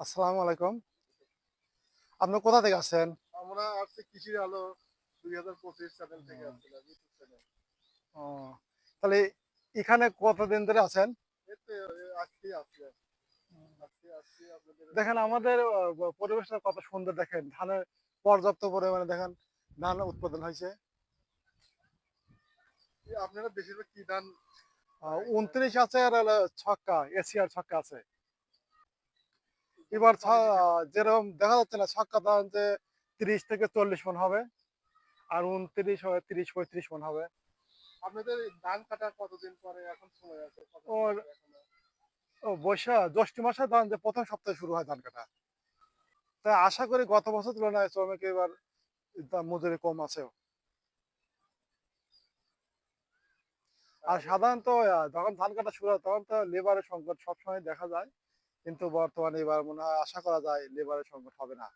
আসসালামু আলাইকুম। আপনি কোথা থেকে আসছেন আমরা আসছি কৃষির আলো দুই হাজার পঁচিশ চ্যানেল থেকে ও, তাহলে এখানে কতদিন ধরে আছেন? দেখেন আমাদের পরিবেশটা কত সুন্দর দেখেন। ধানের পর্যাপ্ত পরিমাণে দেখেন ধান উৎপাদন হয়েছে। আপনারা বেশিরভাগ কি ধান? উনত্রিশ আছে আর ছক্কা এশিয়ার ছক্কা আছে। এবার যেরকম দেখা যাচ্ছে না ছক্কা ধান যে তিরিশ থেকে চল্লিশ মন হবে আর উনত্রিশ হবে তিরিশ পঁয়ত্রিশ মন হবে। আপনাদের ধান কাটা কতদিন পরে? এখন সময় আছে ওর- বৈশাখ জ্যৈষ্ঠ মাসে ধান যে প্রথম সপ্তাহে শুরু হয় ধান কাটা। তাই আশা করি গত বছর তুলনায় শ্রমিক এবার মজুরি কম আছে। আর সাধারণত যখন ধান কাটা শুরু হয় তখন তো লেবারের সংকট সবসময় দেখা যায়। কিন্তু বর্তমানে এবার মনে হয় আশা করা যায় লেবারের সংকট হবে না।